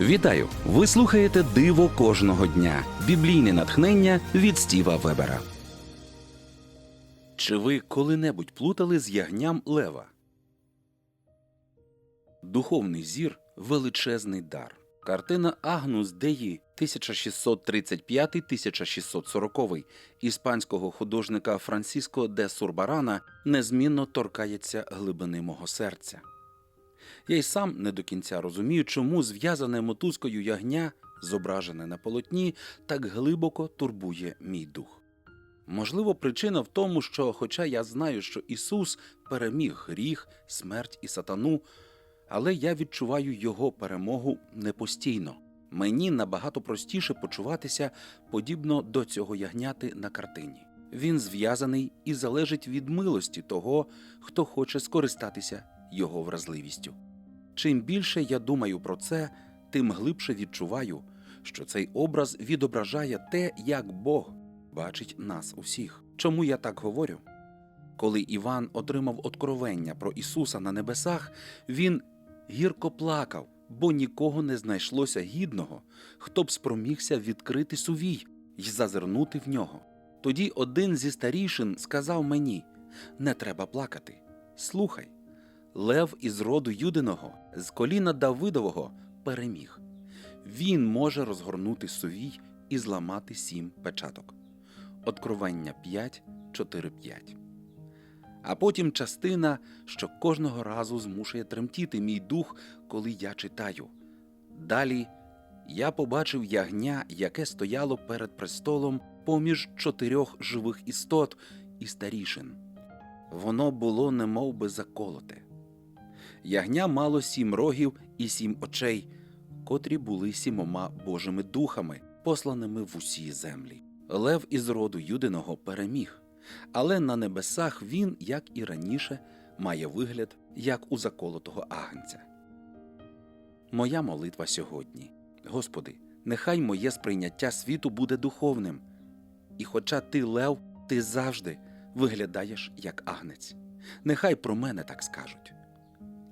Вітаю! Ви слухаєте Диво кожного дня. Біблійне натхнення від Стіва Вебера. Чи ви коли-небудь плутали з ягням лева? Духовний зір величезний дар. Картина Агнус Деї 1635-1640 іспанського художника Франсіско де Сурбарана незмінно торкається глибини мого серця. Я й сам не до кінця розумію, чому зв'язане мотузкою ягня, зображене на полотні, так глибоко турбує мій дух. Можливо, причина в тому, що, хоча я знаю, що Ісус переміг гріх, смерть і сатану, але я відчуваю Його перемогу не постійно. Мені набагато простіше почуватися подібно до цього ягняти на картині. Він зв'язаний і залежить від милості того, хто хоче скористатися його вразливістю. Чим більше я думаю про це, тим глибше відчуваю, що цей образ відображає те, як Бог бачить нас усіх. Чому я так говорю? Коли Іван отримав откровення про Ісуса на небесах, він гірко плакав, бо нікого не знайшлося гідного, хто б спромігся відкрити сувій й зазирнути в нього. Тоді один зі старішин сказав мені: не треба плакати. Слухай, Лев із роду Юдиного, з коліна Давидового, переміг. Він може розгорнути сувій і зламати сім печаток. Откровення 5, 4, 5. А потім частина, що кожного разу змушує тремтіти мій дух, коли я читаю. Далі я побачив ягня, яке стояло перед престолом поміж чотирьох живих істот і старішин. Воно було немов би заколоте. Ягня мало сім рогів і сім очей, котрі були сімома божими духами, посланими в усі землі. Лев із роду Юдиного переміг, але на небесах він, як і раніше, має вигляд, як у заколотого агнця. Моя молитва сьогодні. Господи, нехай моє сприйняття світу буде духовним. І хоча ти лев, ти завжди виглядаєш як агнець. Нехай про мене так скажуть.